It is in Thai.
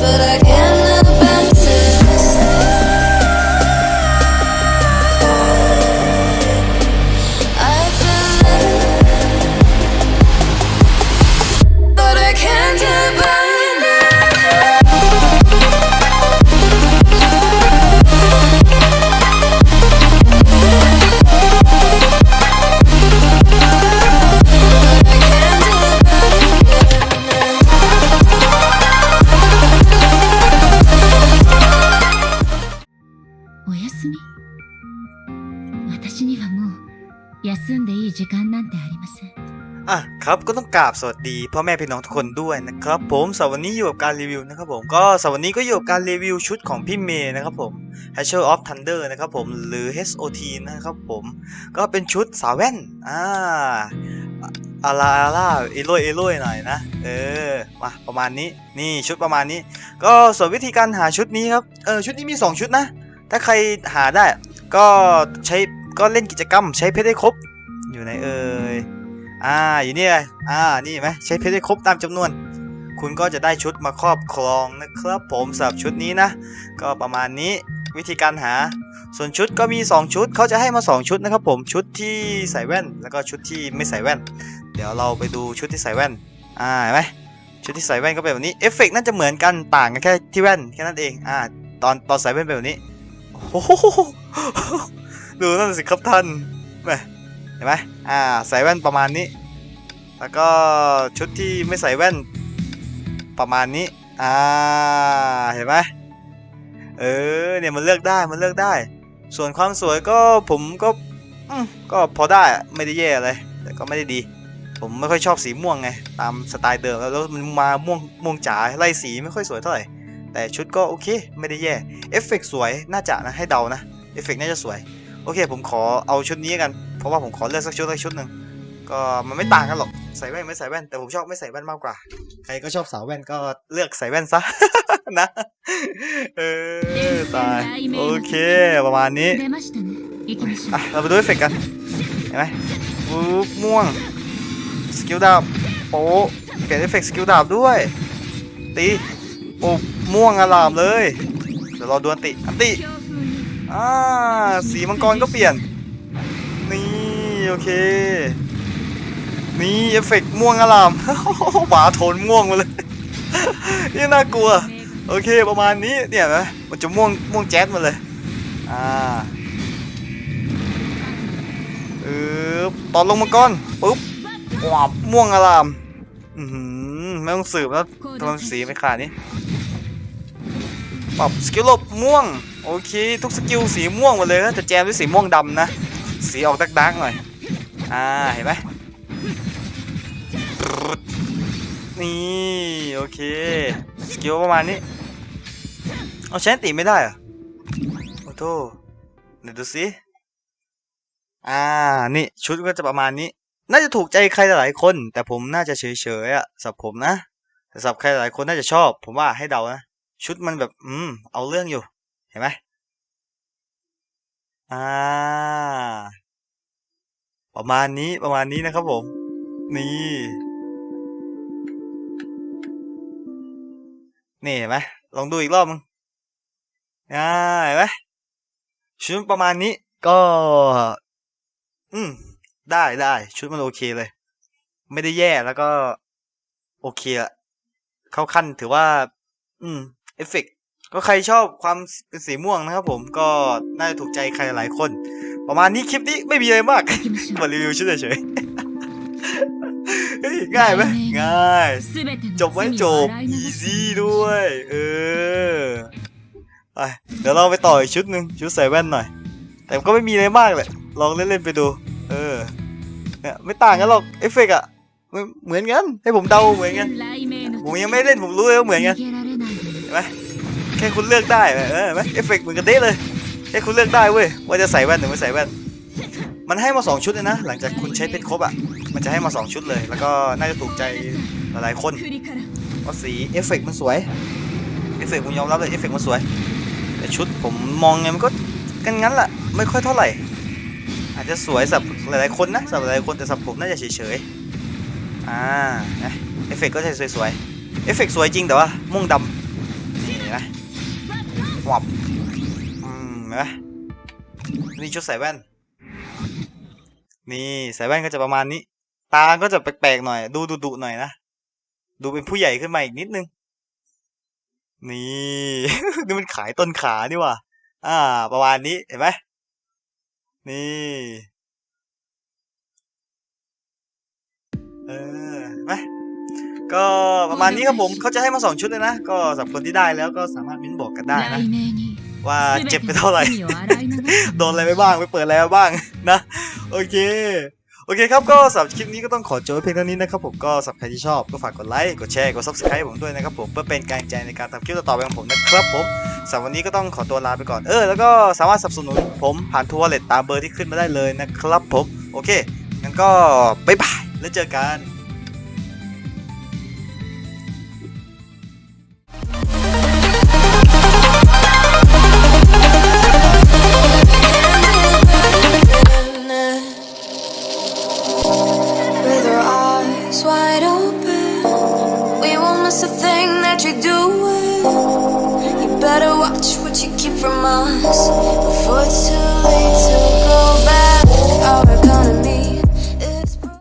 but I おやすみ私にはもう休んでいい時間なんてありません อ่ะครับก็ต้องกราบสวัสดีพ่อแม่พี่น้องทุกคนด้วยนะครับผมสำหรับวันนี้อยู่กับการรีวิวนะครับผมก็สำหรับวันนี้ก็อยู่กับการรีวิวชุดของพี่เมย์นะครับผม h a s h e r of Thunder นะครับผมหรือ HOT นะครับผมก็เป็นชุดสาวแว่นอ่าอาราอาราเอโรยเอโรยหน่อยนะ เออมาประมาณนี้นี่ชุดประมาณนี้ ก็ส่วนวิธีการหาชุดนี้ครับเออชุดนี้มี 2 ชุดนะ ถ้าใครหาได้ ก็ใช้ก็เล่นกิจกรรม ใช้เพชรให้ครบ อยู่ไหนเอ่ยอ่าอยู่นี่เลยอ่านี่ไหมใช้เพชรให้ครบตามจำนวน คุณก็จะได้ชุดมาครอบครองนะครับผมสำหรับชุดนี้นะ ก็ประมาณนี้วิธีการหา ส่วนชุดก็มี 2 ชุดเขาจะให้มา 2 ชุดนะครับผมชุดที่ใส่แว่น แล้วก็ชุดที่ไม่ใส่แว่น เดี๋ยวเราไปดูชุดที่ใส่แว่นอ่าเห็นไหมชุดที่ใส่แว่นก็เป็นแบบนี้เอฟเฟกต์น่าจะเหมือนกันต่างกันแค่ที่แว่นแค่นั้นเองอ่าตอนตอนใส่แว่นเป็นแบบนี้ โอ้โหดูนั่นสิครับท่านเห็นไหมอ่าใส่แว่นประมาณนี้ แล้วก็ชุดที่ไม่ใส่แว่นประมาณนี้ อ่า เห็นไหมเออ เนี่ยมันเลือกได้ มันเลือกได้ ส่วนความสวยก็ผมก็มก็พอได้ ไม่ได้แย่เลยแต่ก็ไม่ได้ดี ผมไม่ค่อยชอบสีม่วงไง ตามสไตล์เดิมแล้วแล้วมันมาม่วงม่วงจ๋า ไล่สีไม่ค่อยสวยเท่าไหร่ แต่ชุดก็โอเคไม่ได้แย่เอฟเฟกสวยน่าจะนะให้เดานะเอฟเฟกน่าจะสวย โอเค ผมขอเอาชุดนี้กัน เพราะว่าผมขอเลือกสักชุดสักชุดหนึ่งก็มันไม่ต่างกันหรอกใส่แว่นไม่ใส่แว่นแต่ผมชอบไม่ใส่แว่นมากกว่า ใครก็ชอบสาวแว่นก็เลือกใส่แว่นซะนะเออตายโอเคประมาณนี้อะเราไปดูเอฟเฟกกันเห็นไหมปุ๊บม่วงสกิลดาบโป๊เปลี่ยนเอฟเฟกสกิลดาบด้วยตีปุ๊บ ม่วงอลามเลย เดี๋ยวเราดูอันติอันติอ่าสีมังกรก็เปลี่ยน นี่ โอเค นี่เอฟเฟกต์ม่วงอลามหมาโทนม่วงมาเลย นี่น่ากลัว โอเคประมาณนี้เนี่ยนไหมมันจะม่วงม่วงแจ๊ดมาเลย อ่าเออตอนลงมาก่อนปุ๊บวาบม่วงอลาม อือหือไม่ต้องสืบแล้วทำสีไม่ขาดนี้ ปรับสกิลลบม่วง โอเค ทุกสกิลสีม่วงหมดเลยนะแต่แจมด้วยสีม่วงดำนะ สีออกดักๆหน่อย อ่า เห็นไหมนี่ โอเค สกิลประมาณนี้ เอาใช้อันติไม่ได้เหรอะโอ้โธ่เดี๋ยวดูสิอ่า นี่ ชุดก็จะประมาณนี้ น่าจะถูกใจใครหลายคน แต่ผมน่าจะเฉยๆอะสับผมนะแต่สับใครหลายคนน่าจะชอบ ผมว่าให้เดานะ ชุดมันแบบ อืม เอาเรื่องอยู่ เห็นไหมอ่า ประมาณนี้ประมาณนี้นะครับผม นี่ นี่เห็นไหมลองดูอีกรอบมึงอ่าเห็นไหมชุดประมาณนี้ก็ อืม ได้ได้ชุดมันโอเคเลย ไม่ได้แย่แล้วก็ โอเคอะเข้าขั้นถือว่า อืม เอฟเฟกก็ใครชอบความเป็นสีม่วงนะครับผมก็น่าจะถูกใจใครหลายคน ประมาณนี้คลิปนี้ไม่มีอะไรมากมารีวิวชิ้เฉยง่ายไหมง่าย จบไว้จบอีซี่ด้วย เออไปเดี๋ยวเราไปต่ออีกชุดหนึ่งชุดใส่แว่นหน่อย แต่ก็ไม่มีอะไรมากเลยลองเล่นๆไปดู เออเนี่ยไม่ต่างกันหรอกเอฟเฟกอะเหมือนกันให้ผมเดาเหมือนกันผมยังไม่เล่นผมรู้เลยว่าเหมือนกัน ห็นไหมแค่คุณเลือกได้เออไหมเอฟเฟกต์เหมือนกันเด้เลยแค่คุณเลือกได้เว้ยว่าจะใส่แว่นหรือไม่ใส่แว่นมันให้มา 2 ชุดเลยนะ หลังจากคุณใช้เพชรครบอะ มันจะให้มา 2 ชุดเลย แล้วก็น่าจะถูกใจหลายๆคนเพราะสีเอฟเฟกมันสวย เอฟเฟกผมยอมรับเลยเอฟเฟกมันสวย แต่ชุดผมมองไงมันก็กันงั้นแหละไม่ค่อยเท่าไหร่ อาจจะสวยสำหรับหลายๆคนนะสับหลายคนแต่สับผมน่าจะเฉยๆ อ่าเอฟเฟกก็จะสวยๆ เอฟเฟกสวยจริงแต่ว่าม่วงดำ นะหวับอืมเห็นไหมนี่ชุดใส่แว่น นี่ใส่แว่นก็จะประมาณนี้ ตาก็จะแปลกๆหน่อย ดูดุๆหน่อยนะ ดูเป็นผู้ใหญ่ขึ้นมาอีกนิดนึง นี่ นี่มันขายต้นขานี่หว่ะอ่า ประมาณนี้เห็นไหมนี่ ก็ประมาณนี้ครับผมเขาจะให้มาสองชุดเลยนะ ก็สำหรับคนที่ได้แล้วก็สามารถมิ้นบอกกันได้นะ ว่าเจ็บไปเท่าไหร่ โดนอะไรไปบ้างไปเปิดอะไรบ้างนะ โอเค โอเคครับก็สำหรับคลิปนี้ก็ต้องขอจบเพียงเท่านี้นะครับผมก็สำหรับใครที่ชอบก็ฝากกดไลค์กดแชร์กดซับสไคร b ์ผมด้วยนะครับผมเพื่อเป็นกำลังใจในการทำคลิปต่อไปของผมนะครับผมสำหรับวันนี้ก็ต้องขอตัวลาไปก่อนเออแล้วก็สามารถสนับสนุนผมผ่านทัวร์เลตตามเบอร์ที่ขึ้นมาได้เลยนะครับผมโอเคงั้นก็บ๊ายบายแล้วเจอกัน that you're doing. You better watch what you keep from us before too